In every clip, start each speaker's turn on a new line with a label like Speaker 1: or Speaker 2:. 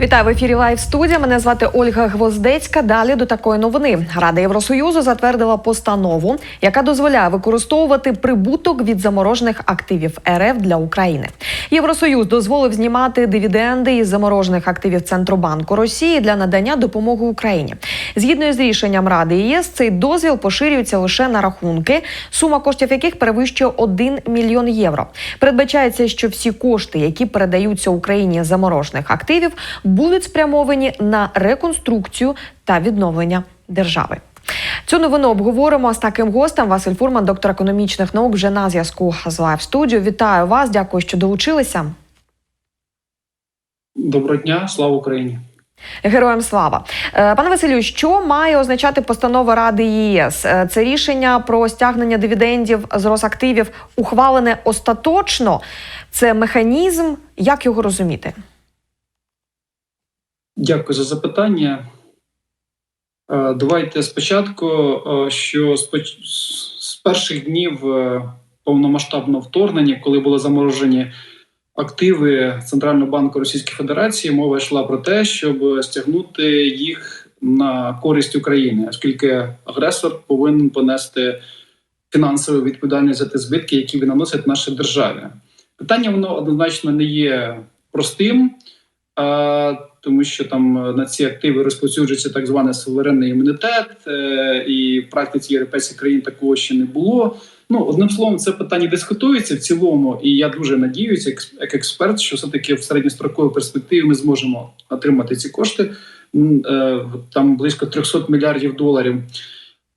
Speaker 1: Вітаю в ефірі Лайв студія. Мене звати Ольга Гвоздецька. Далі до такої новини. Рада Євросоюзу затвердила постанову, яка дозволяє використовувати прибуток від заморожених активів РФ для України. Євросоюз дозволив знімати дивіденди із заморожених активів Центробанку Росії для надання допомоги Україні. Згідно з рішенням Ради ЄС, цей дозвіл поширюється лише на рахунки, сума коштів яких перевищує 1 мільйон євро. Передбачається, що всі кошти, які передаються Україні з заморожених активів, будуть спрямовані на реконструкцію та відновлення держави. Цю новину обговоримо з таким гостем. Василь Фурман, доктор економічних наук, вже на зв'язку з Лайв студіо. Вітаю вас, дякую, що долучилися.
Speaker 2: Доброго дня, слава Україні.
Speaker 1: Героям слава, Е, пане Василю. Що має означати постанова Ради ЄС? Е, Це рішення про стягнення дивідендів з Росактивів ухвалене остаточно. Це механізм. Як його розуміти?
Speaker 2: Дякую за запитання. Е, Давайте спочатку, е, що з перших днів е, повномасштабного вторгнення, коли були заморожені активи Центрального банку Російської Федерації, мова йшла про те, щоб стягнути їх на користь України, оскільки агресор повинен понести фінансову відповідальність за ті збитки, які він наносить нашій державі. Питання воно однозначно не є простим. Тому що там е, на ці активи розповсюджується так званий суверенний імунітет, е, і в практиці європейських країн такого ще не було. Ну одним словом, це питання дискутується в цілому, і я дуже надіюся, як, експерт, що все таки в середньостроковій перспективі ми зможемо отримати ці кошти е, там близько 300 мільярдів доларів.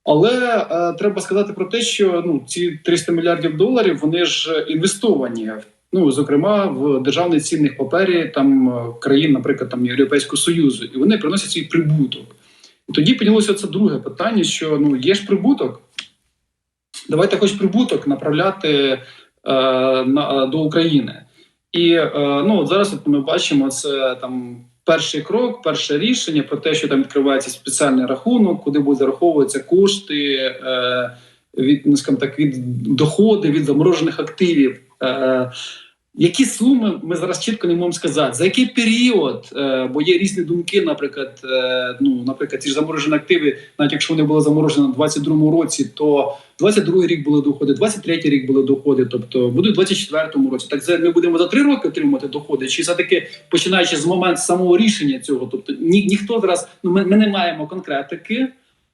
Speaker 2: Але е, треба сказати про те, що ну ці 300 мільярдів доларів вони ж інвестовані ну зокрема в державний цінних папері там е, країн, наприклад, там Європейського союзу, і вони приносять свій прибуток. І тоді піднялося це друге питання: що ну є ж прибуток. Давайте хоч прибуток направляти е, на до України. І е, ну зараз от ми бачимо це там. Перший крок, перше рішення про те, що там відкривається спеціальний рахунок, куди будуть зараховуватися кошти е, від ну, скажімо так від доходи від заморожених активів. Е, які суми ми зараз чітко не можемо сказати, за який період, е, бо є різні думки, наприклад, е, ну, наприклад, ці ж заморожені активи, навіть якщо вони були заморожені на 22-му році, то 22-й рік були доходи, 23-й рік були доходи, тобто будуть в 24-му році. Так це ми будемо за три роки отримувати доходи, чи все таки починаючи з моменту самого рішення цього, тобто ні, ніхто зараз, ну ми, ми не маємо конкретики.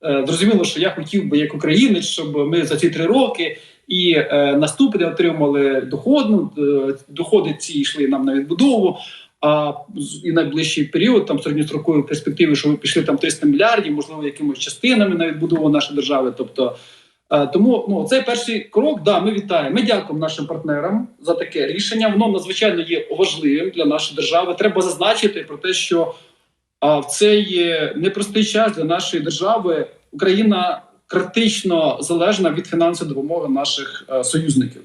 Speaker 2: Е, Зрозуміло, що я хотів би як українець, щоб ми за ці три роки і е, наступні отримали доходну е, доходи. Ці йшли нам на відбудову. А і найближчий період, там середньострокової перспективи, що ви пішли там 300 мільярдів, можливо, якимось частинами на відбудову нашої держави. Тобто, е, тому ну цей перший крок, да, ми вітаємо. Ми дякуємо нашим партнерам за таке рішення. Воно надзвичайно є важливим для нашої держави. Треба зазначити про те, що а в цей непростий час для нашої держави Україна критично залежна від фінансової допомоги наших е, союзників.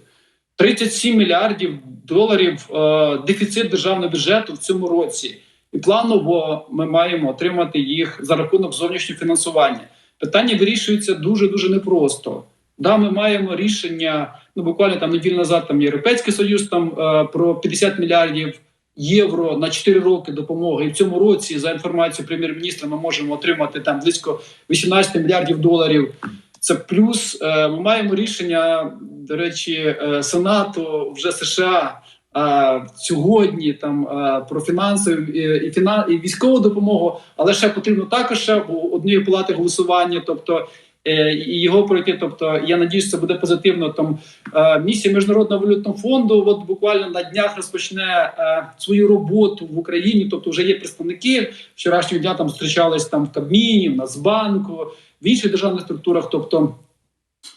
Speaker 2: 37 мільярдів доларів е, дефіцит державного бюджету в цьому році, і планово ми маємо отримати їх за рахунок зовнішнього фінансування. Питання вирішується дуже дуже непросто. Да, ми маємо рішення. Ну буквально там неділю назад там Європейський Союз там е, про 50 мільярдів євро на 4 роки допомоги. І в цьому році, за інформацією прем'єр-міністра, ми можемо отримати там близько 18 мільярдів доларів. Це плюс. Е, Ми маємо рішення, до речі, е, Сенату вже США е, сьогодні там про фінансову і, фінан і військову допомогу, але ще потрібно також ще у однієї палати голосування, тобто. Е, І його пройти, тобто я надіюсь, це буде позитивно. Там е, місія міжнародного валютного фонду, от буквально на днях розпочне е, свою роботу в Україні. Тобто, вже є представники вчорашнього дня. Там зустрічались там в Кабміні, в Нацбанку, в інших державних структурах. Тобто,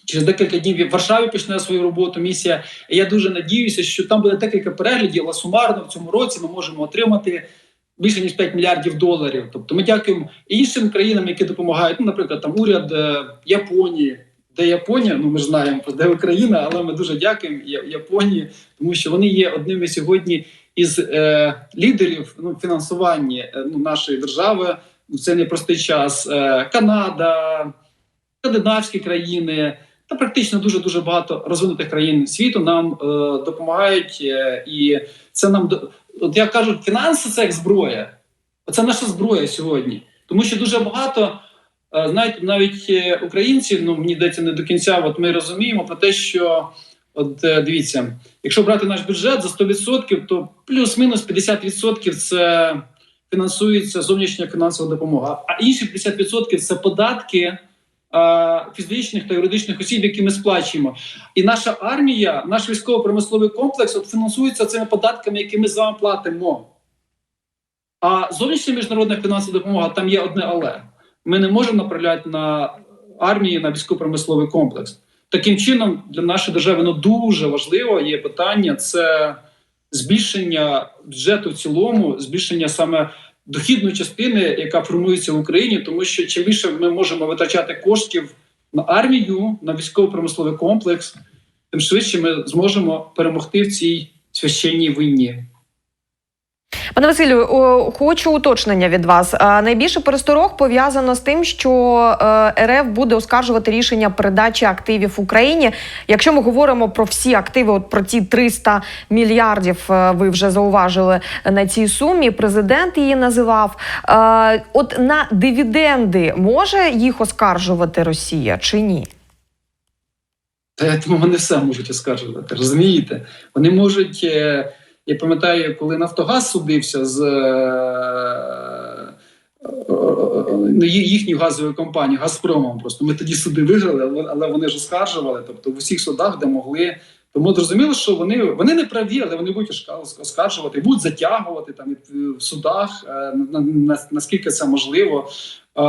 Speaker 2: через декілька днів в Варшаві почне свою роботу місія. Я дуже надіюся, що там буде декілька переглядів, але сумарно в цьому році ми можемо отримати. Більше ніж 5 мільярдів доларів. Тобто ми дякуємо іншим країнам, які допомагають. Ну, наприклад, там уряд е, Японії, де Японія, ну ми ж знаємо, де Україна, але ми дуже дякуємо Японії, тому що вони є одними сьогодні із е, лідерів ну, фінансування е, ну, нашої держави в цей непростий час. Е, Канада, скандинавські країни та практично дуже дуже багато розвинутих країн світу нам е, допомагають, е, і це нам от як кажуть, фінанси це як зброя. Оце наша зброя сьогодні. Тому що дуже багато, е, знаєте, навіть е, українці, ну мені здається, не до кінця, от ми розуміємо про те, що от е, дивіться, якщо брати наш бюджет за 100%, то плюс-мінус 50% це фінансується зовнішня фінансова допомога, а інші 50% це податки фізичних та юридичних осіб, які ми сплачуємо. І наша армія, наш військово-промисловий комплекс от фінансується цими податками, які ми з вами платимо. А зовнішня міжнародна фінансова допомога там є одне але. Ми не можемо направляти на армії на військово-промисловий комплекс. Таким чином, для нашої держави ну, дуже важливо є питання це збільшення бюджету в цілому, збільшення саме дохідної частини, яка формується в Україні, тому що чим більше ми можемо витрачати коштів на армію, на військово-промисловий комплекс, тим швидше ми зможемо перемогти в цій священній війні.
Speaker 1: Пане Василю, хочу уточнення від вас. Найбільше пересторог пов'язано з тим, що е, РФ буде оскаржувати рішення передачі активів Україні. Якщо ми говоримо про всі активи, от про ті 300 мільярдів, е, ви вже зауважили на цій сумі. Президент її називав. Е, От на дивіденди може їх оскаржувати Росія чи ні?
Speaker 2: Та я вони все можуть оскаржувати. Розумієте? Вони можуть. Е, Я пам'ятаю, коли Нафтогаз судився з е, е, їхньою газовою компанією Газпромом. Просто ми тоді суди виграли, але- вони ж оскаржували. Тобто в усіх судах, де могли. Тому зрозуміло, що вони, вони не праві, але вони будуть оска- оскаржувати, будуть затягувати там в судах, е, на- на- наскільки це можливо. Е,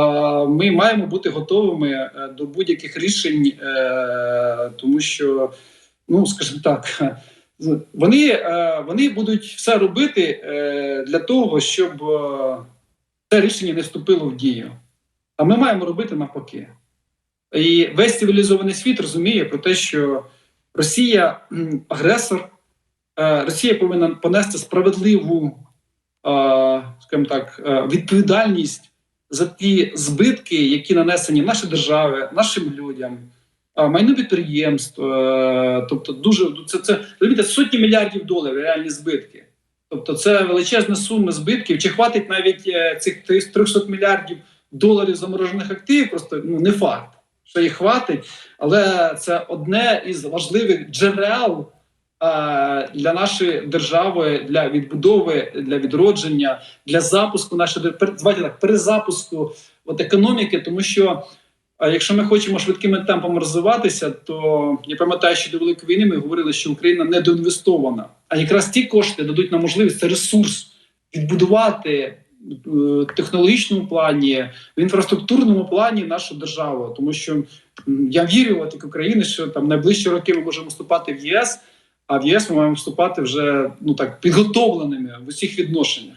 Speaker 2: Ми маємо бути готовими е, до будь-яких рішень, е, тому що, ну скажімо так, вони, е, вони будуть все робити е, для того, щоб е, це рішення не вступило в дію. А ми маємо робити навпаки. І весь цивілізований світ розуміє про те, що Росія агресор, Росія повинна понести справедливу, скажімо так, відповідальність за ті збитки, які нанесені нашій державі, нашим людям, майну підприємств. е, Тобто, дуже це, це розумієте, сотні мільярдів доларів реальні збитки. Тобто, це величезна сума збитків. Чи хватить навіть е, цих 300 мільярдів доларів заморожених активів? Просто ну не факт, що їх хватить, але це одне із важливих джерел. е, Для нашої держави для відбудови, для відродження, для запуску нашої давайте так, перезапуску от економіки, тому що а якщо ми хочемо швидкими темпами розвиватися, то я пам'ятаю, що до великої війни ми говорили, що Україна недоінвестована. А якраз ті кошти дадуть нам можливість це ресурс відбудувати е, в технологічному плані, в інфраструктурному плані нашу державу. Тому що я вірю, от як України, що там найближчі роки ми можемо вступати в ЄС, а в ЄС ми маємо вступати вже ну так підготовленими в усіх відношеннях.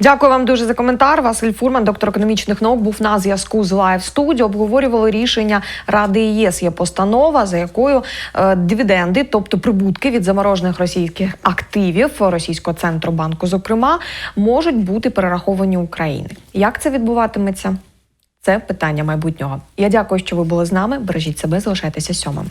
Speaker 1: Дякую вам дуже за коментар. Василь Фурман, доктор економічних наук, був на зв'язку з Live Studio. Обговорювали рішення Ради ЄС. Є постанова, за якою е, дивіденди, тобто прибутки від заморожених російських активів російського центробанку, зокрема, можуть бути перераховані Україні. Як це відбуватиметься? Це питання майбутнього. Я дякую, що ви були з нами. Бережіть себе, залишайтеся сьомим.